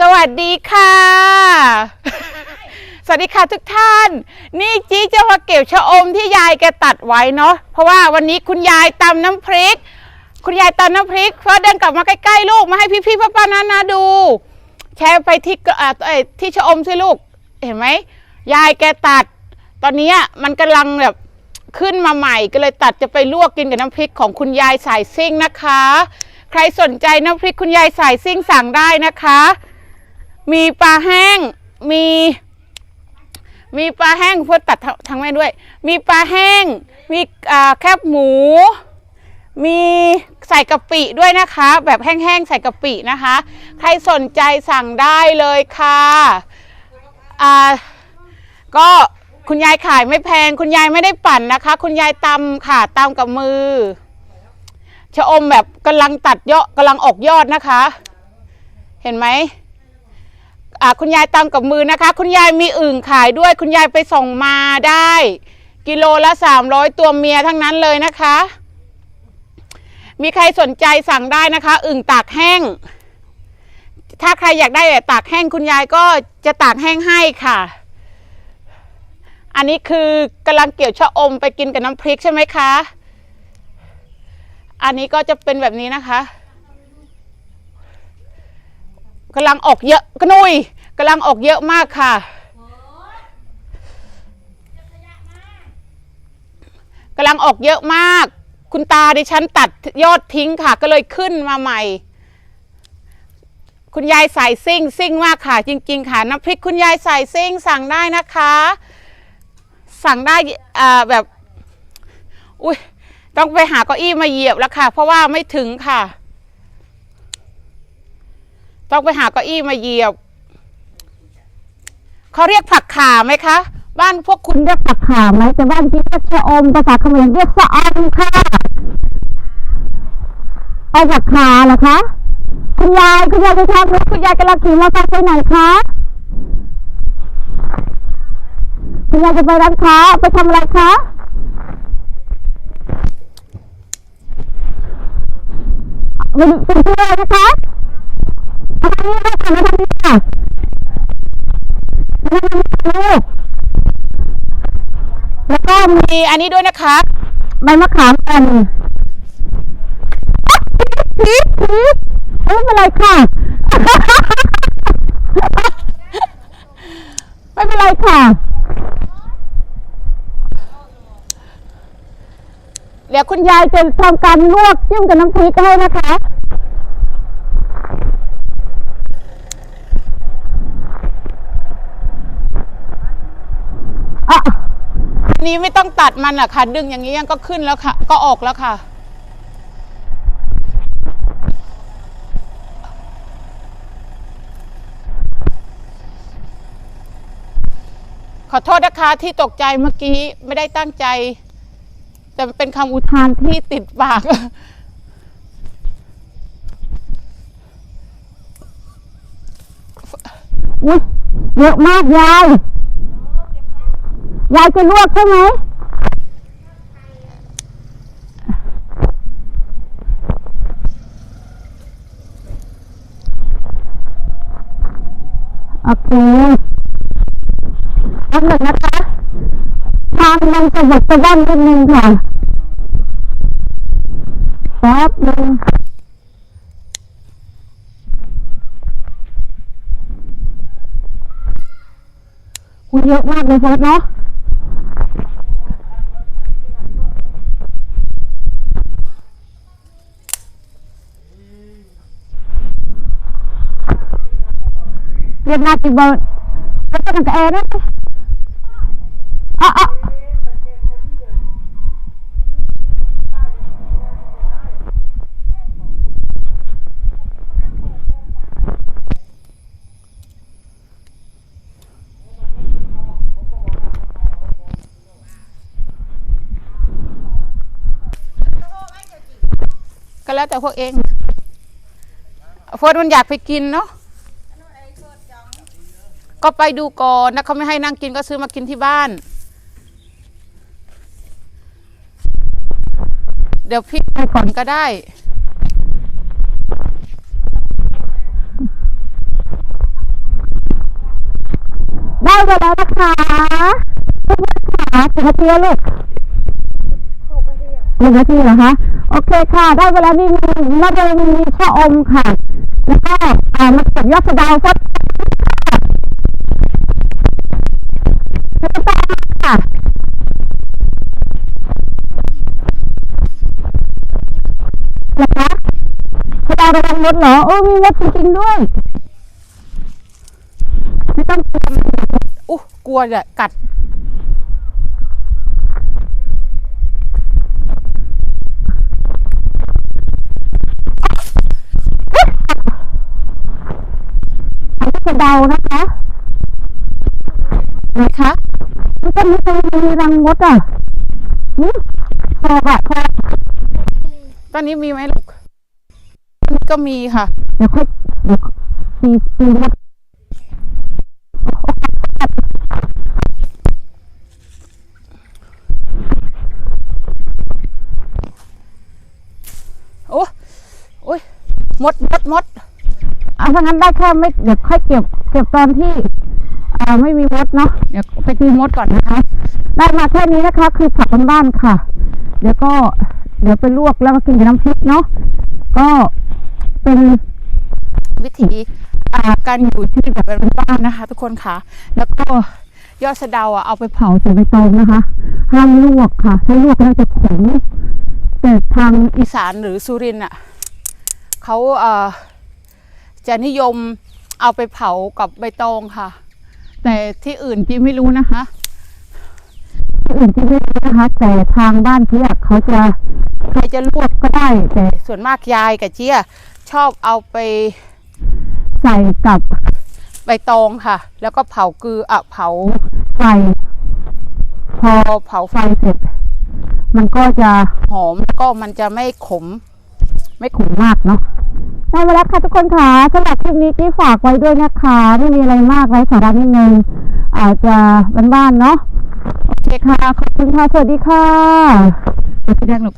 สวัสดีค่ะ สวัสดีค่ะทุกท่าน นี่จิ๊กจะมาเก็บชะอมที่ยายแกตัดไว้เนาะ เพราะว่าวันนี้คุณยายตำน้ำพริก คุณยายตำน้ำพริกเพื่อเดินกลับมาใกล้ๆลูกมาให้พี่ๆป้าๆนานาดู แชร์ไปที่กอ่าเอ้ยที่ชะอมสิลูก เห็นไหมยายแกตัด ตอนเนี้ยมันกำลังแบบขึ้นมาใหม่ก็เลยตัดจะไปลวกกินกับน้ำพริกของคุณยายสายซิ่งนะคะ ใครสนใจน้ำพริกคุณยายสายซิ่งสั่งได้นะคะ มีปลาแห้ง มี มีปลาแห้งเพื่อตัดทางทางแม่ด้วย มีปลาแห้ง มีแคบหมู มีใส่กะปิด้วยนะคะ แบบแห้งๆใส่กะปินะคะ ใครสนใจสั่งได้เลยค่ะอ่าก็คุณยายขายไม่แพง คุณยายไม่ได้ปั่นนะคะ คุณยายตำค่ะตำกับมือชะอมแบบกำลังตัดยอดกำลังออกยอดนะคะ เห็นไหม คุณยายตำกับมือนะคะ คุณยายมีอึ่งขายด้วย คุณยายไปส่งมาได้ กิโลละ 300 ตัวเมียทั้งนั้นเลยนะคะ มีใครสนใจสั่งได้นะคะ อึ่งตากแห้ง ถ้าใครอยากได้แบบตากแห้งคุณยายก็จะตากแห้งให้ค่ะ อันนี้คือกำลังเกี่ยวชะอมไปกินกับน้ำพริกใช่ไหมคะ อันนี้ก็จะเป็นแบบนี้นะคะ กำลังออกเยอะกระนุยกำลังออกเยอะมากค่ะกำลังออกเยอะมาก คุณตาดิฉันตัดยอดทิ้งค่ะ ก็เลยขึ้นมาใหม่ คุณยายใส่ซิ่งซิ่งมากค่ะ จริง ๆ ค่ะน้ำพริกคุณยายใส่ซิ่งสั่งได้นะคะ สั่งได้แบบ อุ้ยต้องไปหาเก้าอี้มาเหยียบแล้วค่ะ เพราะว่าไม่ถึงค่ะ ต้องไปหาเก้าอี้มาเหยียบเขาเรียกผักขาไหมคะ บ้านพวกคุณเรียกผักขาไหมแต่บ้านที่เรียกชะอมภาษาเขมรเรียกสะอมค่ะเอาผักขาเหรอคะคุณยายคุณยายจะทำรถคุณยายกำลังขี่มอเตอร์ไซค์ไปไหนคะคุณยายจะไปร้านค้าไปทำอะไรคะเป็นเป็นเพื่อนนะคะ แล้วก็มีอันนี้ด้วยนะคะ ใบมะขามอ่อนอ๊ะผีผีไม่เป็นไรค่ะ ไม่เป็นไรค่ะ เดี๋ยวคุณยายจะทำการลวกจิ้มกับน้ำพริกให้นะคะอั นนี้ไม่ต้องตัดมันอะค่ะ ดึงอย่างนี้ยังก็ขึ้นแล้วค่ะ ก็ออกแล้วค่ะ ขอโทษนะคะที่ตกใจเมื่อกี้ไม่ได้ตั้งใจ แต่เป็นคำอุทานที่ติดปากอุ้ยเยอะมากยาย ยายจะลวกใช่ไหมโอเคอันหนึ่งนะคะทางมันสะบัดสะบั้นนิดนึงค่ะแป๊บนึงคุยเยอะมากเลยโฟสเนาะ เรียบนากี่เบอร์ก็ต้องกับแอร์นะอะอะก็แล้วแต่พวกเองโฟนมันอยากไปกินเนาะ ก็ไปดูก่อนนะเขาไม่ให้นั่งกินก็ซื้อมากินที่บ้าน เดี๋ยวพี่ไปก่อนก็ได้มาแล้วนะคะทุกคนค่ะกี่นาทีแล้วลูกหนึ่งนาทีเหรอคะ โอเคค่ะ ได้เวลานี่มีมะเร็งมีชะออมค่ะ แล้วก็อ่ามาเก็บยอดสะเดาวสั ค่ะเหรอคะสะเดาวระวังมดเหรอโอ้มีมดจริงๆด้วย ไม่ต้องกลัวอู้กลัวจะกัด อันนี้คือเดานะคะไหนคะ ดอะนี่พอกอะพอตอนนี้มีไหมลูกก็มีค่ะ เดี๋ยวค่อยเดี๋ยวมีมีมดโอ้โอ้ยมดมดมดเอาถ้างั้นได้แค่ไม่เดี๋ยวค่อยเก็บ เก็บตอนที่ อ่าไม่มีมดเนาะเดี๋ยวไปตีมดก่อนนะคะ ได้มาแค่นี้นะคะ คือผักบ้านๆค่ะ เดี๋ยวก็เดี๋ยวไปลวกแล้วก็กินกับน้ำพริกเนาะก็เป็นวิธีการอยู่ที่แบบบ้านๆนะคะ ทุกคนค่ะ แล้วก็ยอดสะเดาอะเอาไปเผาใส่ใบตองนะคะห้ามลวกค่ะ ถ้าลวกแล้วจะขมแต่ทางอีสานหรือสุรินทร์อะเขาเอ่อจะนิยมเอาไปเผากับใบตองค่ะ แต่ที่อื่นที่ไม่รู้นะคะที่อื่นที่ไม่รู้นะคะ แต่ทางบ้านพี่อะเขาจะใครจะลวกก็ได้ แต่ส่วนมากยายกับเจี๊ยชอบเอาไปใส่กับใบตองค่ะ แล้วก็เผาเกลืออะเผาไฟ พอเผาไฟเสร็จ มันก็จะหอมแล้วก็มันจะไม่ขม ไม่ขมมากเนาะ ได้มาแล้วค่ะทุกคนค่ะสำหรับคลิปนี้ที่ฝากไว้ด้วยนะคะไม่มีอะไรมากไร้สาระนิดนึงอาจจะบ้านๆเนาะโอเคค่ะ ขอบคุณค่ะ สวัสดีค่ะเดี๋ยวพี่แดงลูก